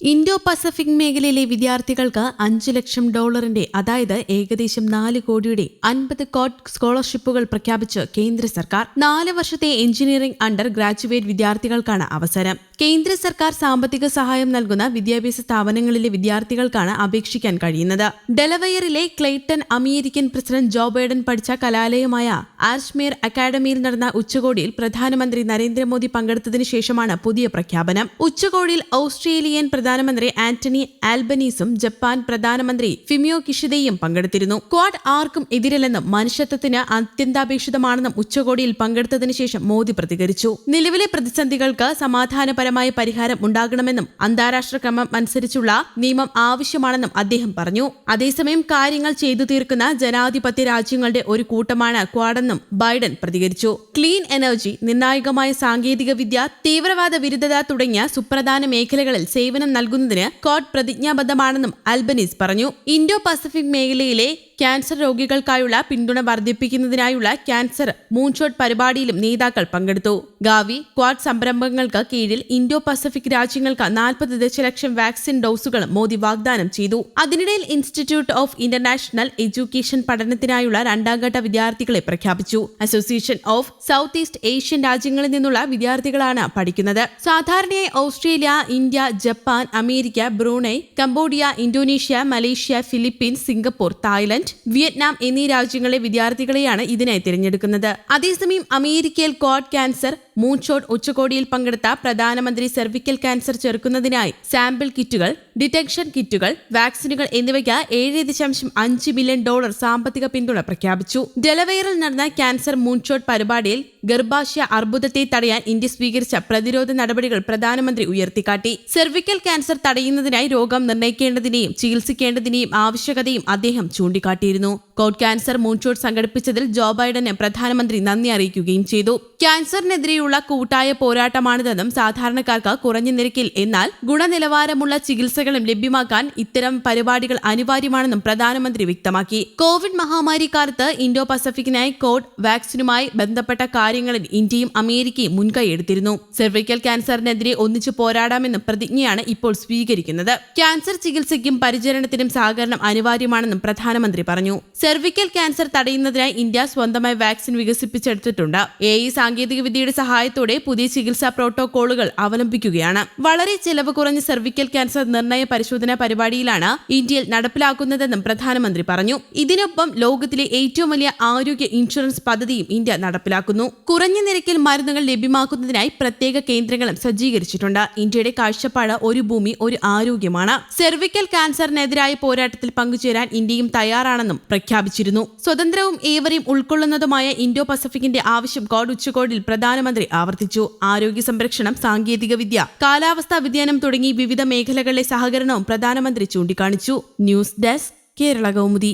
Indo Pacific മേഖലയിലെ വിദ്യാർത്ഥികൾക്ക് അഞ്ച് ലക്ഷം ഡോളറിന്റെ അതായത് ഏകദേശം നാല് കോടിയുടെ അൻപത് കോട്ട് സ്കോളർഷിപ്പുകൾ പ്രഖ്യാപിച്ച് കേന്ദ്ര സർക്കാർ നാല് വർഷത്തെ എഞ്ചിനീയറിംഗ് അണ്ടർ ഗ്രാജുവേറ്റ് വിദ്യാർത്ഥികൾക്കാണ് അവസരം. കേന്ദ്ര സർക്കാർ സാമ്പത്തിക സഹായം നൽകുന്ന വിദ്യാഭ്യാസ സ്ഥാപനങ്ങളിലെ വിദ്യാർത്ഥികൾക്കാണ് അപേക്ഷിക്കാൻ കഴിയുന്നത്. ഡെലവയറിലെ Clayton American president Joe Biden പഠിച്ച കലാലയമായ ആർഷ്മേർ അക്കാദമിയിൽ നടന്ന ഉച്ചകോടിയിൽ പ്രധാനമന്ത്രി നരേന്ദ്രമോദി പങ്കെടുത്തതിനു ശേഷമാണ് പുതിയ പ്രഖ്യാപനം. ഉച്ചകോടിയിൽ ഓസ്ട്രേലിയൻ പ്രധാനമന്ത്രി ആന്റണി ആൽബനീസും ജപ്പാൻ പ്രധാനമന്ത്രി ഫിമിയോ കിഷിദയും പങ്കെടുത്തിരുന്നു. ക്വാഡ് ആർക്കും എതിരല്ലെന്നും മനുഷ്യത്വത്തിന് അത്യന്താപേക്ഷിതമാണെന്നും ഉച്ചകോടിയിൽ പങ്കെടുത്തതിനു ശേഷം മോദി പ്രതികരിച്ചു. നിലവിലെ പ്രതിസന്ധികൾക്ക് സമാധാനപരമായ പരിഹാരം ഉണ്ടാകണമെന്നും അന്താരാഷ്ട്ര ക്രമം അനുസരിച്ചുള്ള നിയമം ആവശ്യമാണെന്നും അദ്ദേഹം പറഞ്ഞു. അതേസമയം കാര്യങ്ങൾ ചെയ്തു തീർക്കുന്ന ജനാധിപത്യ രാജ്യങ്ങളുടെ ഒരു കൂട്ടമാണ് ക്വാഡെന്നും ബൈഡൻ പ്രതികരിച്ചു. ക്ലീൻ എനർജി നിർണായകമായ സാങ്കേതിക വിദ്യ തീവ്രവാദ വിരുദ്ധത തുടങ്ങിയ സുപ്രധാന മേഖലകളിൽ സേവനം നൽകുന്നതിന് കോട്ട് പ്രതിജ്ഞാബദ്ധമാണെന്നും അൽബനീസ് പറഞ്ഞു. ഇൻഡോ പസഫിക് മേഖലയിലെ ക്യാൻസർ രോഗികൾക്കായുള്ള പിന്തുണ വർദ്ധിപ്പിക്കുന്നതിനായുള്ള ക്യാൻസർ മൂൺഷോട്ട് പരിപാടിയിലും നേതാക്കൾ പങ്കെടുത്തു. ഗാവി ക്വാഡ് സംരംഭങ്ങൾക്ക് കീഴിൽ ഇൻഡോ പസഫിക് രാജ്യങ്ങൾക്ക് നാൽപ്പത് ദശലക്ഷം വാക്സിൻ ഡോസുകൾ മോദി വാഗ്ദാനം ചെയ്തു. അതിനിടയിൽ ഇൻസ്റ്റിറ്റ്യൂട്ട് ഓഫ് ഇന്റർനാഷണൽ എഡ്യൂക്കേഷൻ പഠനത്തിനായുള്ള രണ്ടാം ഘട്ട വിദ്യാർത്ഥികളെ പ്രഖ്യാപിച്ചു. Association of south east Asian രാജ്യങ്ങളിൽ നിന്നുള്ള വിദ്യാർത്ഥികളാണ് പഠിക്കുന്നത്. സാധാരണയായി Australia India Japan America Brunei Cambodia Indonesia Malaysia Philippines Singapore Thailand Vietnam എന്നീ രാജ്യങ്ങളിലെ വിദ്യാർത്ഥികളെയാണ് ഇതിനായി തിരഞ്ഞെടുക്കുന്നത്. അതേസമയം അമേരിക്കയിൽ കോഡ് ക്യാൻസർ മൂൺഷോട്ട് ഉച്ചകോടിയിൽ പങ്കെടുത്ത പ്രധാനമന്ത്രി സെർവിക്കൽ ക്യാൻസർ ചെറുക്കുന്നതിനായി സാമ്പിൾ കിറ്റുകൾ ഡിറ്റക്ഷൻ കിറ്റുകൾ വാക്സിനുകൾ എന്നിവയ്ക്ക് ഏഴ് ദശാംശം അഞ്ച് ബില്യൺ ഡോളർ സാമ്പത്തിക പിന്തുണ പ്രഖ്യാപിച്ചു. ഡെലവെയറിൽ നടന്ന ക്യാൻസർ മൂൺഷോട്ട് പരിപാടിയിൽ ഗർഭാശയ അർബുദത്തെ തടയാൻ ഇന്ത്യ സ്വീകരിച്ച പ്രതിരോധ നടപടികൾ പ്രധാനമന്ത്രി ഉയർത്തിക്കാട്ടി. സെർവിക്കൽ ക്യാൻസർ തടയുന്നതിനായി രോഗം നിർണയിക്കേണ്ടതിനെയും ചികിത്സിക്കേണ്ടതിനെയും ആവശ്യകതയും അദ്ദേഹം ചൂണ്ടിക്കാട്ടിയിരുന്നു. കോഡ് ക്യാൻസർ മൂൺഷോട്ട് സംഘടിപ്പിച്ചതിൽ ജോ ബൈഡന് പ്രധാനമന്ത്രി നന്ദി അറിയിക്കുകയും ചെയ്തു. ക്യാൻസറിനെതിരെയുള്ള കൂട്ടായ പോരാട്ടമാണിതെന്നും സാധാരണക്കാർക്ക് കുറഞ്ഞ നിരക്കിൽ എന്നാൽ ഗുണനിലവാരമുള്ള ചികിത്സകളും ലഭ്യമാക്കാൻ ഇത്തരം പരിപാടികൾ അനിവാര്യമാണെന്നും പ്രധാനമന്ത്രി വ്യക്തമാക്കി. കോവിഡ് മഹാമാരി കാലത്ത് ഇൻഡോ പസഫിക്കിനായി കോഡ് വാക്സിനുമായി ബന്ധപ്പെട്ട കാര്യങ്ങളിൽ ഇന്ത്യയും അമേരിക്കയും മുൻകൈയെടുത്തിരുന്നു സെർവിക്കൽ ക്യാൻസറിനെതിരെ ഒന്നിച്ചു പോരാടാമെന്നും പ്രതിജ്ഞയാണ് ഇപ്പോൾ സ്വീകരിക്കുന്നത്. ക്യാൻസർ ചികിത്സയ്ക്കും പരിചരണത്തിനും സഹകരണം അനിവാര്യമാണെന്നും പ്രധാനമന്ത്രി പറഞ്ഞു. സെർവിക്കൽ ക്യാൻസർ തടയുന്നതിനായി ഇന്ത്യ സ്വന്തമായി വാക്സിൻ വികസിപ്പിച്ചെടുത്തിട്ടുണ്ട്. എ ഇ സാങ്കേതിക വിദ്യയുടെ സഹായത്തോടെ പുതിയ ചികിത്സാ പ്രോട്ടോകോളുകൾ അവലംബിക്കുകയാണ്. വളരെ ചെലവ് കുറഞ്ഞ സെർവിക്കൽ ക്യാൻസർ നിർണയ പരിശോധനാ പരിപാടിയിലാണ് ഇന്ത്യയിൽ നടപ്പിലാക്കുന്നതെന്നും പ്രധാനമന്ത്രി പറഞ്ഞു. ഇതിനൊപ്പം ലോകത്തിലെ ഏറ്റവും വലിയ ആരോഗ്യ ഇൻഷുറൻസ് പദ്ധതിയും ഇന്ത്യ നടപ്പിലാക്കുന്നു. കുറഞ്ഞ നിരക്കിൽ മരുന്നുകൾ ലഭ്യമാക്കുന്നതിനായി പ്രത്യേക കേന്ദ്രങ്ങളും സജ്ജീകരിച്ചിട്ടുണ്ട്. ഇന്ത്യയുടെ കാഴ്ചപ്പാട് ഒരു ഭൂമി ഒരു ആരോഗ്യമാണ്. സെർവിക്കൽ ക്യാൻസറിനെതിരായ പോരാട്ടത്തിൽ പങ്കുചേരാൻ ഇന്ത്യയും തയ്യാറാണെന്നും പ്രഖ്യാപിച്ചിരുന്നു. സ്വതന്ത്രവും ഏവരെയും ഉൾക്കൊള്ളുന്നതുമായ ഇൻഡോ പസഫിക്കിന്റെ ആവശ്യം കോഡ് ഉച്ചകോടിയിൽ പ്രധാനമന്ത്രി ആവർത്തിച്ചു. ആരോഗ്യ സംരക്ഷണം സാങ്കേതിക വിദ്യ കാലാവസ്ഥാ വ്യതിയാനം തുടങ്ങി വിവിധ മേഖലകളിലെ സഹകരണവും പ്രധാനമന്ത്രി ചൂണ്ടിക്കാണിച്ചു. News desk Kerala Kaumudi.